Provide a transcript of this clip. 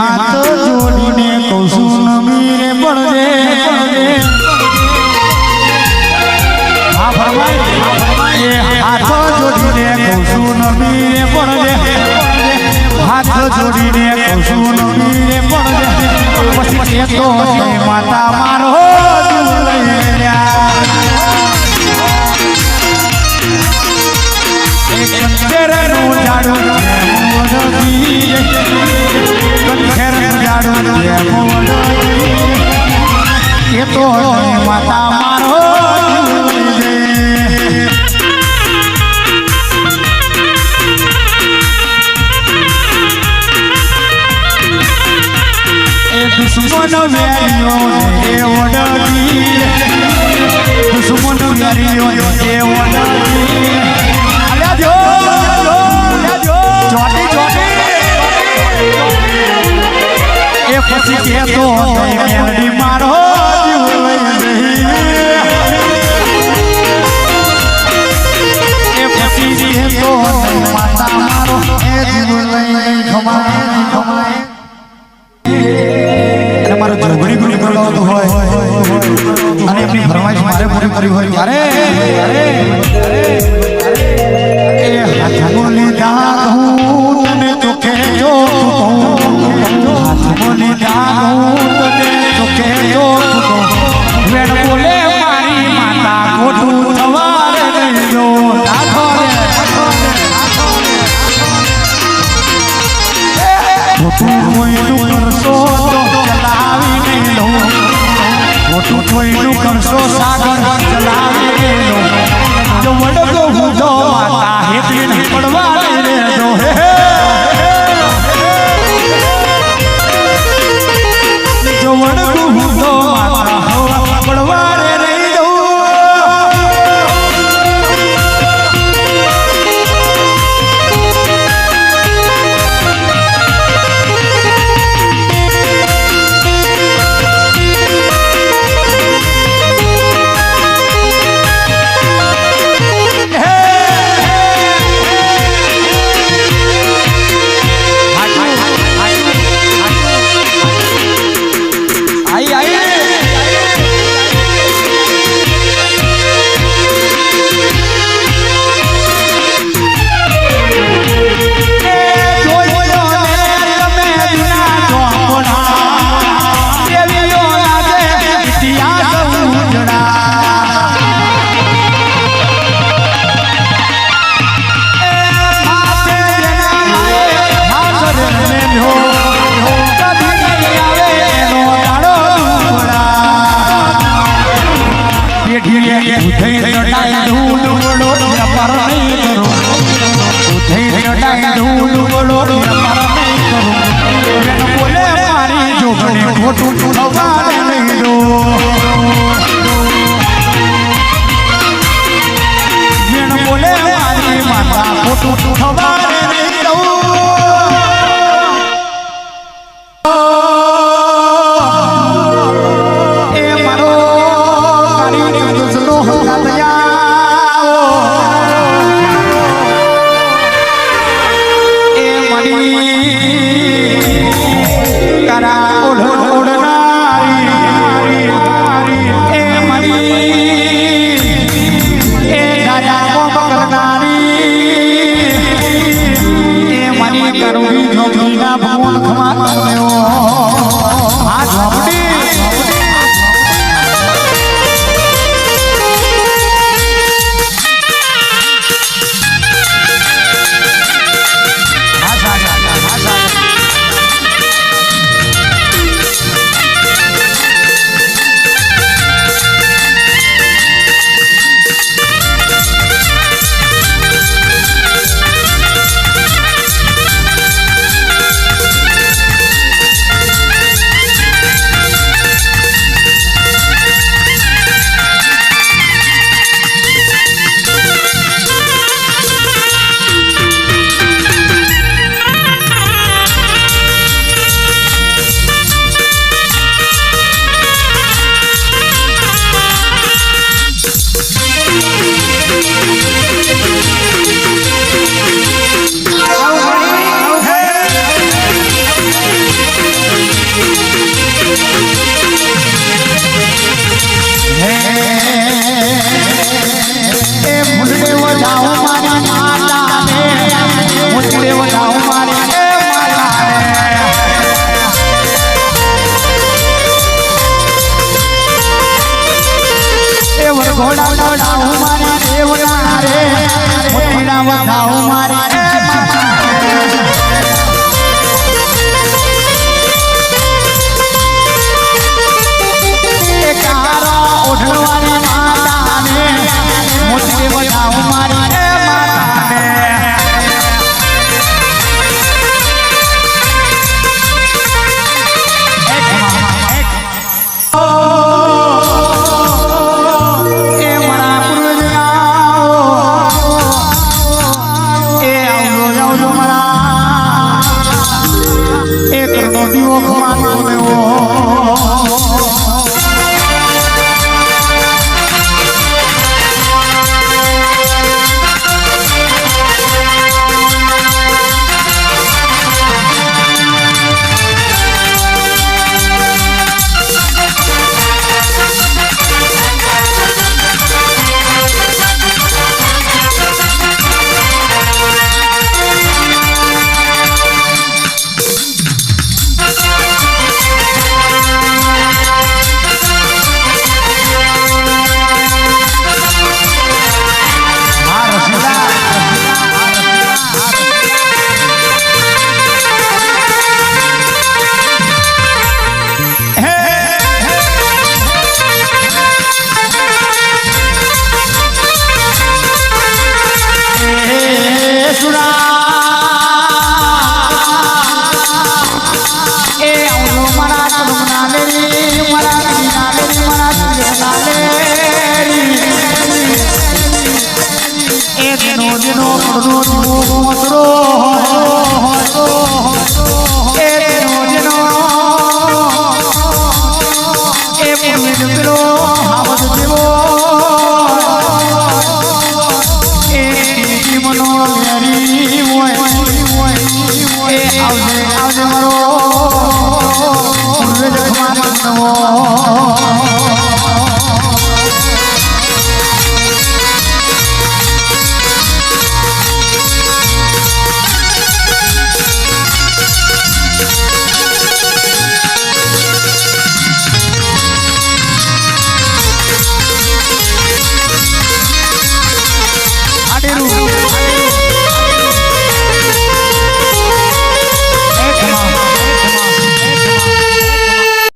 હાથ જોડીને કહું છું, નમીરે પડજે હાથો જોડીને કહું છું, નમીરે પડજે હાથો જોડીને કહું છું, નમીરે પડજે પછી તો માતા મારો Yeah. એ તો માતા મારો. દુશ્મન વેરીઓ એ ઓડરી દુશ્મન વેરીઓ એ ઓડરી 哦哦 મોટું કોઈનું કરશો તો ચલાવીને સાગર ચલાવીને લો આંખમાં આવ્યો ઘોડા દોડાવું મારા દેવના રે ઘોડા વધાવું મારા. Mama, Mama, 我